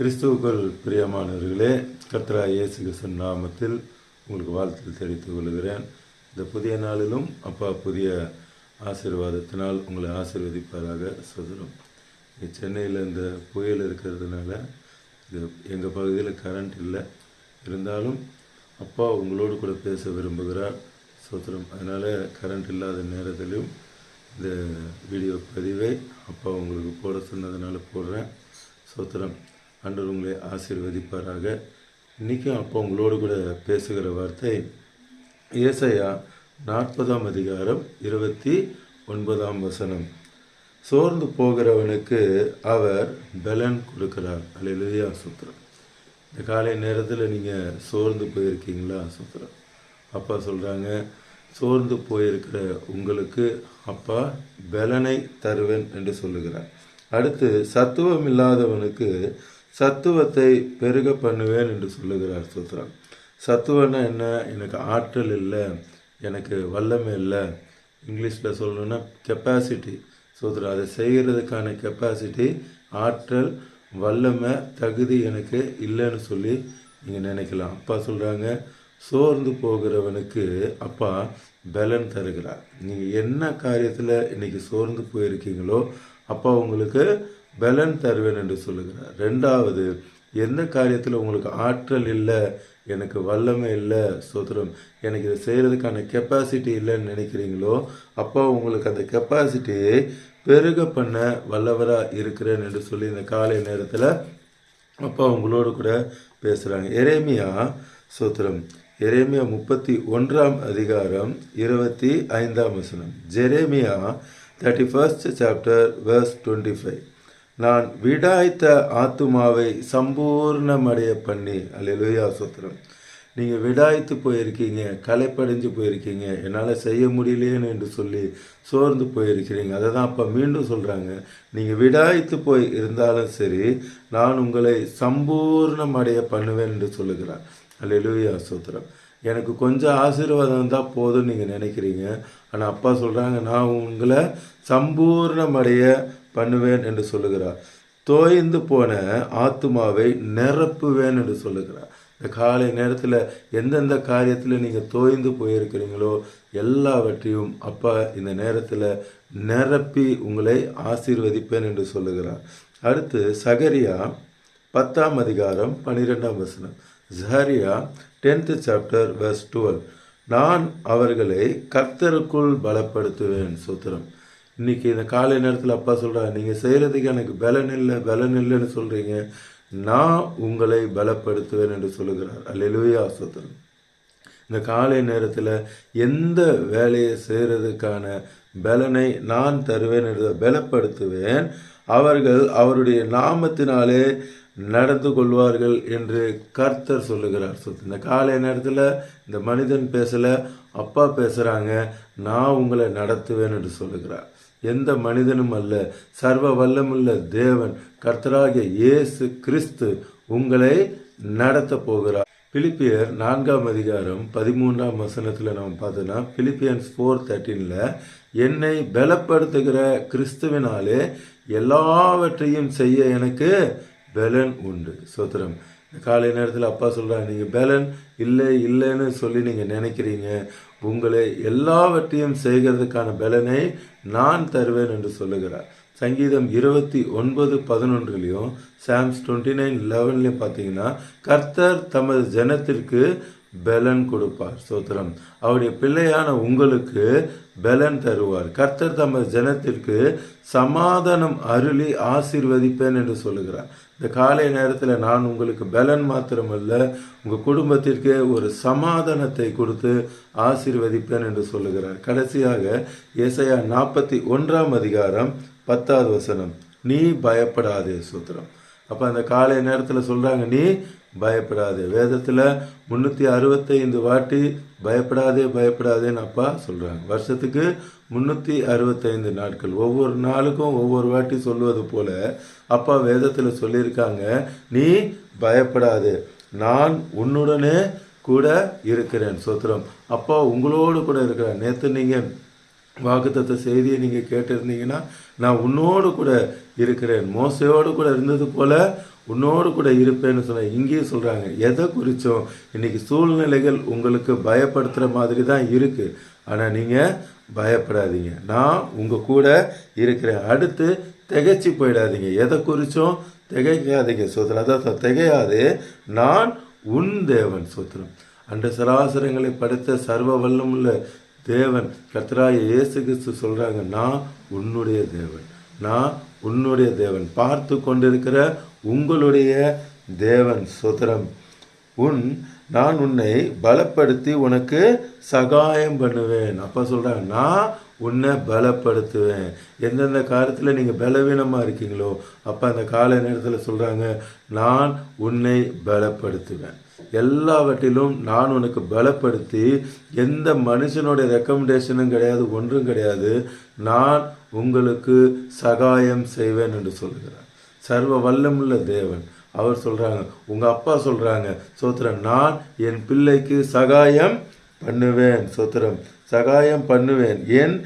கிறிஸ்துவுக்குள் பிரியமானவர்களே கத்ரா இயேசு கிருஷ்ணன் நாமத்தில் உங்களுக்கு வாழ்த்து தெரிவித்துக் கொள்கிறேன். இந்த புதிய நாளிலும் அப்பா புதிய ஆசீர்வாதத்தினால் உங்களை ஆசீர்வதிப்பாராக. சொல்கிறோம் சென்னையில் இந்த புயல் இருக்கிறதுனால இது எங்கள் பகுதியில் கரண்ட் இல்லை. இருந்தாலும் அப்பா உங்களோடு கூட பேச விரும்புகிறார். சோத்திரம் அதனால் கரண்ட் இல்லாத நேரத்திலையும் இந்த வீடியோ பதிவை அப்பா உங்களுக்கு போட சொன்னதுனால போடுறேன். சோத்திரம் ஆண்டவர் உங்களை ஆசீர்வதிப்பாராக. இன்றைக்கும் அப்போ உங்களோடு கூட பேசுகிற வார்த்தை ஏசையா நாற்பதாம் அதிகாரம் இருபத்தி ஒன்பதாம் வசனம். சோர்ந்து போகிறவனுக்கு அவர் பலன் கொடுக்கிறார். அல்லேலூயா சுத்திரம். இந்த காலை நேரத்தில் நீங்கள் சோர்ந்து போயிருக்கீங்களா? சுத்திரம். அப்பா சொல்கிறாங்க சோர்ந்து போயிருக்கிற உங்களுக்கு அப்பா பலனை தருவேன் என்று சொல்லுகிறார். அடுத்து சத்துவம் இல்லாதவனுக்கு சத்துவத்தை பெருக பண்ணுவேன் என்று சொல்லுகிறார் சுத்திரம் சத்துவன்னா என்ன? எனக்கு ஆற்றல் இல்லை. எனக்கு வல்லமை இல்லை. இங்கிலீஷில் சொல்லணும்னா கெப்பாசிட்டி சோதரர் அதை செய்கிறதுக்கான கெப்பாசிட்டி ஆற்றல் வல்லமை தகுதி எனக்கு இல்லைன்னு சொல்லி நீங்கள் நினைக்கலாம். அப்பா சொல்கிறாங்க சோர்ந்து போகிறவனுக்கு அப்பா பலன் தருகிறார். நீங்கள் என்ன காரியத்தில் இன்றைக்கி சோர்ந்து போயிருக்கீங்களோ அப்பா உங்களுக்கு பலன் தருவேன் என்று சொல்லுகிறார். ரெண்டாவது எந்த காரியத்தில் உங்களுக்கு ஆற்றல் இல்லை எனக்கு வல்லமை இல்லை சோத்திரம் எனக்கு இதை செய்கிறதுக்கான கெப்பாசிட்டி இல்லைன்னு நினைக்கிறீங்களோ அப்போ உங்களுக்கு அந்த கெப்பாசிட்டியை பெருக பண்ண வல்லவராக இருக்கிறேன் என்று சொல்லி இந்த காலை நேரத்தில் அப்பா உங்களோடு கூட பேசுகிறாங்க எரேமியா சோத்திரம் எரேமியா முப்பத்தி ஒன்றாம் அதிகாரம் இருபத்தி ஐந்தாம் வசனம். Jeremiah thirty first chapter verse twenty five நான் விடாய்த்த ஆத்துமாவை சம்பூர்ணமடைய பண்ணி அல்லேலூயா சுத்திரம். நீங்கள் விடாய்த்து போயிருக்கீங்க களைப்படைஞ்சு போயிருக்கீங்க என்னால் செய்ய முடியலேன்னு என்று சொல்லி சோர்ந்து போயிருக்கிறீங்க. அதை தான் அப்போ மீண்டும் சொல்கிறாங்க நீங்கள் விடாய்த்து போய் இருந்தாலும் சரி நான் உங்களை சம்பூர்ணம் அடைய பண்ணுவேன் என்று சொல்லுகிறார். அல்லா சோத்திரம். எனக்கு கொஞ்சம் ஆசீர்வாதம் தான் போதும்னு நீங்கள் நினைக்கிறீங்க. ஆனால் அப்பா சொல்கிறாங்க நான் உங்களை சம்பூர்ணமடைய பண்ணுவேன் என்று சொல்லுகிறார். தோய்ந்து போன ஆத்துமாவை நிரப்புவேன் என்று சொல்லுகிறார். இந்த காலை நேரத்தில் எந்தெந்த காரியத்தில் நீங்கள் தோய்ந்து போயிருக்கிறீங்களோ எல்லாவற்றையும் அப்பா இந்த நேரத்தில் நிரப்பி உங்களை ஆசீர்வதிப்பேன் என்று சொல்லுகிறார். அடுத்து சகரியா பத்தாம் அதிகாரம் பன்னிரெண்டாம் வசனம். Zechariah tenth chapter verse twelve. நான் அவர்களை கர்த்தருக்குள் பலப்படுத்துவேன் சூத்திரம். இன்னைக்கு இந்த காலை நேரத்தில் அப்பா சொல்கிறார் நீங்கள் செய்கிறதுக்கு எனக்கு பலன் இல்லை பலன் இல்லைன்னு சொல்கிறீங்க நான் உங்களை பலப்படுத்துவேன் என்று சொல்லுகிறார். அல்லேலூயா சொத்தன் இந்த காலை நேரத்தில் எந்த வேலையை செய்கிறதுக்கான பலனை நான் தருவேன் என்று பலப்படுத்துவேன் அவர்கள் அவருடைய நாமத்தினாலே நடந்து கொள்வார்கள் என்று கர்த்தர் சொல்லுகிறார். சொத்து இந்த காலை நேரத்தில் இந்த மனிதன் பேசலை அப்பா பேசுகிறாங்க நான் உங்களை நடத்துவேன் என்று சொல்லுகிறார். எந்த மனிதனும் அல்ல சர்வ வல்லமுள்ள தேவன் கர்த்தராகிய இயேசு கிறிஸ்து உங்களை நடத்த போகிறார். பிலிப்பியர் நான்காம் அதிகாரம் பதிமூன்றாம் வசனத்தில் நம்ம பார்த்தோன்னா பிலிப்பியன்ஸ் ஃபோர் தேர்ட்டீனில் என்னை பலப்படுத்துகிற கிறிஸ்துவினாலே எல்லாவற்றையும் செய்ய எனக்கு பலன் உண்டு. சோத்திரம். காலை நேரத்தில் அப்பா சொல்கிறாங்க நீங்கள் பலன் இல்லை இல்லைன்னு சொல்லி நீங்கள் நினைக்கிறீங்க. உங்களை எல்லாவற்றையும் செய்கிறதுக்கான பலனை நான் தருவேன் என்று சொல்லுகிறார். சங்கீதம் இருபத்தி ஒன்பது பதினொன்றுலையும் சாம்ஸ் டுவெண்ட்டி நைன் லெவன்லையும் பார்த்தீங்கன்னா கர்த்தர் தமது ஜனத்திற்கு பலன் கொடுப்பார். சோத்திரம். அவருடைய பிள்ளையான உங்களுக்கு பலன் தருவார். கர்த்தர் தமது ஜனத்திற்கு சமாதானம் அருளி ஆசீர்வதிப்பேன் என்று சொல்லுகிறார். இந்த காலை நேரத்தில் நான் உங்களுக்கு பலன் மாத்திரமல்ல உங்கள் குடும்பத்திற்கு ஒரு சமாதானத்தை கொடுத்து ஆசீர்வதிப்பேன் என்று சொல்லுகிறார். கடைசியாக இசையா நாற்பத்தி ஒன்றாம் அதிகாரம் பத்தாவது வசனம். நீ பயப்படாதே சூத்திரம். அப்போ அந்த காலை நேரத்தில் சொல்கிறாங்க நீ பயப்படாதே. வேதத்தில் முந்நூற்றி அறுபத்தைந்து வாட்டி பயப்படாதே பயப்படாதேன்னு அப்பா சொல்கிறாங்க வருஷத்துக்கு முந்நூற்றி அறுபத்தைந்து நாட்கள். ஒவ்வொரு நாளுக்கும் ஒவ்வொரு வாட்டி சொல்லுவது போல அப்பா வேதத்தில் சொல்லியிருக்காங்க நீ பயப்படாதே. நான் உன்னுடனே கூட இருக்கிறேன். சுத்திரம். அப்பா உங்களோடு கூட இருக்கிறேன் நேற்று நீங்கள் வாக்குத்தத்த செய்தியை நீங்கள் கேட்டிருந்தீங்கன்னா நான் உன்னோடு கூட இருக்கிறேன். மோசையோடு கூட இருந்தது போல உன்னோடு கூட இருப்பேன்னு சொல்ல இங்கேயும் சொல்கிறாங்க எதை குறித்தும் இன்னைக்கு சூழ்நிலைகள் உங்களுக்கு பயப்படுத்துகிற மாதிரி தான் இருக்குது ஆனால் நீங்கள் பயப்படாதீங்க. நான் உங்கள் கூட இருக்கிறேன். அடுத்து திகைச்சி போயிடாதீங்க. எதை குறித்தும் திகைக்காதீங்க சோத்திரம் அதான் திகையாது. நான் உன் தேவன் சோத்திரம் அந்த சராசரங்களை படைத்த சர்வ வல்லமுள்ள தேவன் கத்ராய இயேசு கிறிஸ்து சொல்கிறாங்க நான் உன்னுடைய தேவன். நான் உன்னுடைய தேவன். பார்த்து கொண்டிருக்கிற உங்களுடைய தேவன் சுதரம் உன் நான் உன்னை பலப்படுத்தி உனக்கு சகாயம் பண்ணுவேன். அப்போ சொல்கிறாங்க நான் உன்னை பலப்படுத்துவேன். எந்தெந்த காலத்தில் நீங்கள் பலவீனமாக இருக்கீங்களோ அப்போ அந்த கால நேரத்தில் சொல்கிறாங்க நான் உன்னை பலப்படுத்துவேன். எல்லாவற்றிலும் நான் உனக்கு பலப்படுத்தி எந்த மனுஷனுடைய ரெக்கமெண்டேஷனும் கிடையாது ஒன்றும் கிடையாது நான் உங்களுக்கு சகாயம் செய்வேன் என்று சொல்லுகிறார். சர்வ வல்லமுள்ள தேவன். அவர் சொல்கிறாங்க உங்கள் அப்பா சொல்கிறாங்க சோத்திரம் நான் என் பிள்ளைக்கு சகாயம் பண்ணுவேன் சோத்திரம். சகாயம் பண்ணுவேன். என்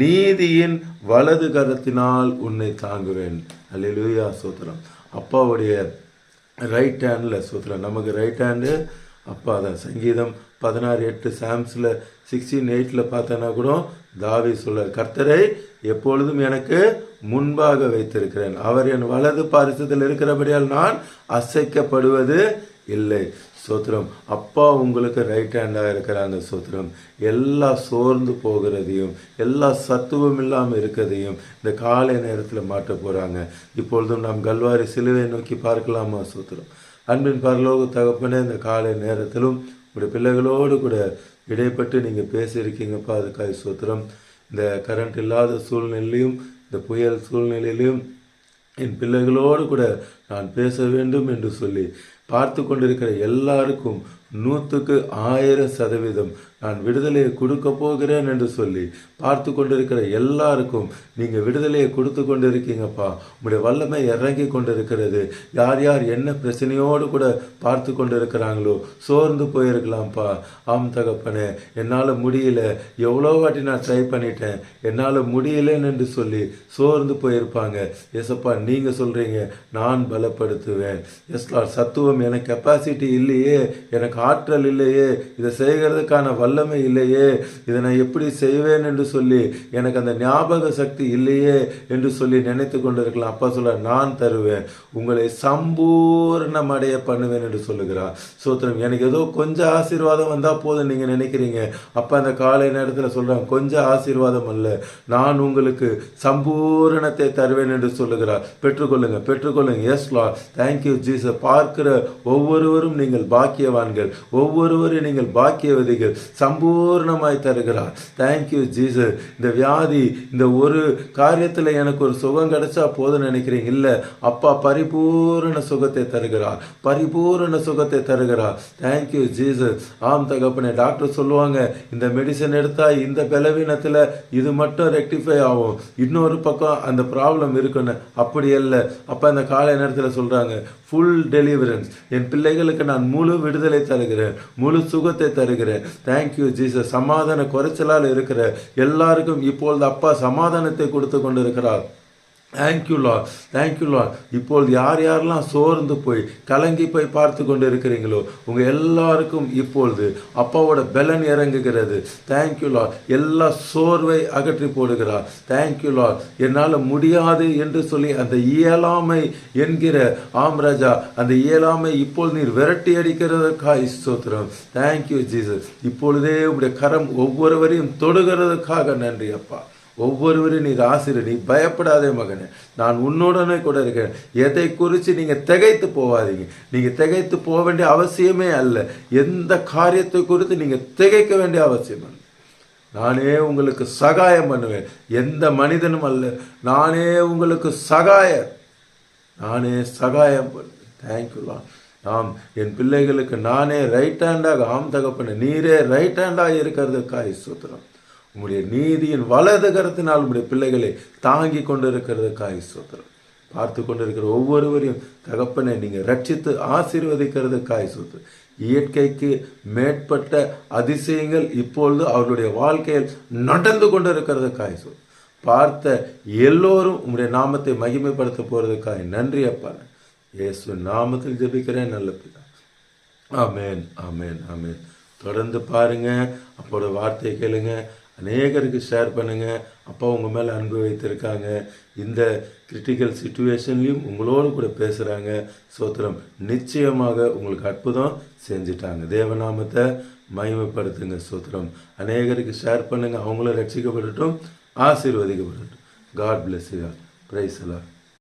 நீதியின் வலது கரத்தினால் உன்னை தாங்குவேன். அல்லா சோத்திரம். அப்பாவுடைய ரைட் ஹேண்டில் சோத்திரம் நமக்கு ரைட் ஹேண்டு அப்பா தான் சங்கீதம் பதினாறு எட்டு சாம்ஸில் சிக்ஸ்டீன் எயிட்டில் பார்த்தோன்னா கூட தாவி சொல்ல கர்த்தரை எப்பொழுதும் எனக்கு முன்பாக வைத்திருக்கிறேன். அவர் என் வலது பாரிசத்தில் இருக்கிறபடியால் நான் அசைக்கப்படுவது இல்லை. சோத்திரம் அப்பா உங்களுக்கு ரைட் ஹேண்டாக இருக்கிறாங்க சோத்திரம். எல்லா சோர்ந்து போகிறதையும் எல்லா சத்துவம் இல்லாமல் இருக்கிறதையும் இந்த காலை நேரத்தில் மாட்ட போகிறாங்க இப்பொழுதும் நாம் கல்வாரி சிலுவை நோக்கி பார்க்கலாமா சோத்திரம்? அன்பின் பரலோக தகப்பனே இந்த காலை நேரத்திலும் உங்களுடைய பிள்ளைகளோடு கூட இடைப்பட்டு நீங்கள் பேசியிருக்கீங்கப்பா அதுக்காக சோத்திரம். இந்த கரண்ட் இல்லாத சூழ்நிலையும் இந்த புயல் சூழ்நிலையிலும் என் பிள்ளைகளோடு கூட நான் பேச வேண்டும் என்று சொல்லி பார்த்து கொண்டிருக்கிற எல்லாருக்கும் நூற்றுக்கு ஆயிரம் சதவீதம் நான் விடுதலையை கொடுக்க போகிறேன் என்று சொல்லி பார்த்து கொண்டிருக்கிற எல்லாருக்கும் நீங்கள் விடுதலையை கொடுத்து கொண்டு இருக்கீங்கப்பா உங்களுடைய வல்லமை இறங்கி கொண்டிருக்கிறது. யார் யார் என்ன பிரச்சனையோடு கூட பார்த்து கொண்டு இருக்கிறாங்களோ சோர்ந்து போயிருக்கலாம்ப்பா. ஆம் தகப்பனே என்னால் முடியல. எவ்வளோ வாட்டி நான் ட்ரை பண்ணிட்டேன். என்னால் முடியலன்னு என்று சொல்லி சோர்ந்து போயிருப்பாங்க. எசப்பா நீங்கள் சொல்கிறீங்க நான் பலப்படுத்துவேன். எஸ்லா சத்துவம் எனக்கு கெப்பாசிட்டி இல்லையே. எனக்கு ஆற்றல் இல்லையே இதை செய்கிறதுக்கான வல்லமை இல்லையே இதை நான் எப்படி செய்வேன் என்று சொல்லி எனக்கு அந்த ஞாபக சக்தி இல்லையே என்று சொல்லி நினைத்து கொண்டிருக்கலாம். அப்பா சொல்ல நான் தருவேன் உங்களை சம்பூர்ணம் அடைய பண்ணுவேன் என்று சொல்லுகிறார். சோத்திரம் எனக்கு ஏதோ கொஞ்சம் ஆசீர்வாதம் வந்தால் போதும் நீங்கள் நினைக்கிறீங்க. அப்போ அந்த காலை நேரத்தில் சொல்கிறாங்க கொஞ்சம் ஆசீர்வாதம் அல்ல நான் உங்களுக்கு சம்பூரணத்தை தருவேன் என்று சொல்லுகிறார். பெற்றுக்கொள்ளுங்க பெற்றுக்கொள்ளுங்க. எஸ் லா தேங்க்யூ ஜீச பார்க்கிற ஒவ்வொருவரும் நீங்கள் பாக்கியவான்கள். ஒவ்வொருவரையும் நீங்கள் பாக்கியவதிகள் சம்பூர்ணமாய் தருகிறார். தேங்க்யூ ஜீச இந்த வியாதி இந்த ஒரு காரியத்தில் எனக்கு ஒரு சுகம் கிடைச்சா போதும் நினைக்கிறீங்க? இல்லை அப்பா பரிபூரண சுகத்தை தருகிறார். பரிபூரண சுகத்தை தருகிறார். தேங்க்யூ ஜீசஸ் ஆம் தகப்பனே டாக்டர் சொல்லுவாங்க இந்த மெடிசன் எடுத்தால் இந்த பலவீனத்தில் இது மட்டும் ரெக்டிஃபை ஆகும். இன்னொரு பக்கம் அந்த ப்ராப்ளம் இருக்குன்னு. அப்படி அல்ல. அப்போ அந்த காலை நேரத்தில் சொல்கிறாங்க ஃபுல் டெலிவரன்ஸ் என் பிள்ளைகளுக்கு நான் முழு விடுதலை தருகிற முழு சுகத்தை தருகிற தேங்க்யூ ஜீசஸ் சமாதான குறைச்சலால் இருக்கிற எல்லாருக்கும் இப்பொழுது அப்பா சமாதானத்தை கொடுத்து கொண்டிருக்கிறார். தேங்க்யூ லா தேங்க்யூ லா இப்பொழுது யார் யாரெல்லாம் சோர்ந்து போய் கலங்கி போய் பார்த்து கொண்டு இருக்கிறீங்களோ உங்கள் எல்லாருக்கும் இப்பொழுது அப்பாவோட பலன் இறங்குகிறது. தேங்க்யூ லா எல்லா சோர்வை அகற்றி போடுகிறார். தேங்க்யூ லா என்னால் முடியாது என்று சொல்லி அந்த இயலாமை என்கிற ஆம்ராஜா அந்த இயலாமை இப்பொழுது நீர் விரட்டி அடிக்கிறதற்காக ஸ்தோத்திரம். தேங்க்யூ ஜீசஸ் இப்பொழுதே உடைய கரம் ஒவ்வொருவரையும் தொடுகிறதுக்காக நன்றி அப்பா. ஒவ்வொருவரும் நீர் ஆசிரியர் நீ பயப்படாதே மகனே. நான் உன்னுடனே கூட இருக்கிறேன். எதை குறித்து நீங்கள் திகைத்து போகாதீங்க நீங்கள் திகைத்து போக வேண்டிய அவசியமே அல்ல. எந்த காரியத்தை குறித்து நீங்கள் திகைக்க வேண்டிய அவசியம் அல்ல. நானே உங்களுக்கு சகாயம் பண்ணுவேன். எந்த மனிதனும் அல்ல. நானே உங்களுக்கு சகாயம். நானே சகாயம் பண்ணுவேன். தேங்க்யூலா ஆம் என் பிள்ளைகளுக்கு நானே ரைட் ஹேண்டாக ஆம் தகப்பன நீரே ரைட் ஹேண்டாக இருக்கிறதுக்காய் சுத்திரம். உங்களுடைய நீதியின் வலது கரத்தினால் உங்களுடைய பிள்ளைகளை தாங்கி கொண்டு சூத்திரம் பார்த்து கொண்டிருக்கிற ஒவ்வொருவரையும் தகப்பனை நீங்கள் ரட்சித்து ஆசீர்வதிக்கிறதுக்காக சுத்து இயற்கைக்கு மேற்பட்ட அதிசயங்கள் இப்பொழுது அவர்களுடைய வாழ்க்கையில் நடந்து கொண்டு இருக்கிறதுக்காக பார்த்த எல்லோரும் உங்களுடைய நாமத்தை மகிமைப்படுத்த போகிறதுக்காக நன்றி அப்பா. இயேசு நாமத்தில் ஜெபிக்கிறேன் நல்ல பிதா. ஆமேன் ஆமேன் ஆமேன். தொடர்ந்து பாருங்க அப்போட வார்த்தையை கேளுங்க. அநேகருக்கு ஷேர் பண்ணுங்கள் அப்பா உங்கள் மேலே அன்பு வைத்திருக்காங்க. இந்த கிரிட்டிக்கல் சுச்சுவேஷன்லையும் உங்களோடு கூட பேசுகிறாங்க சோத்திரம் நிச்சயமாக உங்களுக்கு அற்புதம் செஞ்சிட்டாங்க. தேவநாமத்தை மகிமைப்படுத்துங்க சோத்திரம். அநேகருக்கு ஷேர் பண்ணுங்கள் அவங்களும் ரட்சிக்கப்படட்டும் ஆசீர்வதிக்கப்படட்டும். காட் பிளஸ் யூ பிரைஸ் எல்லாம்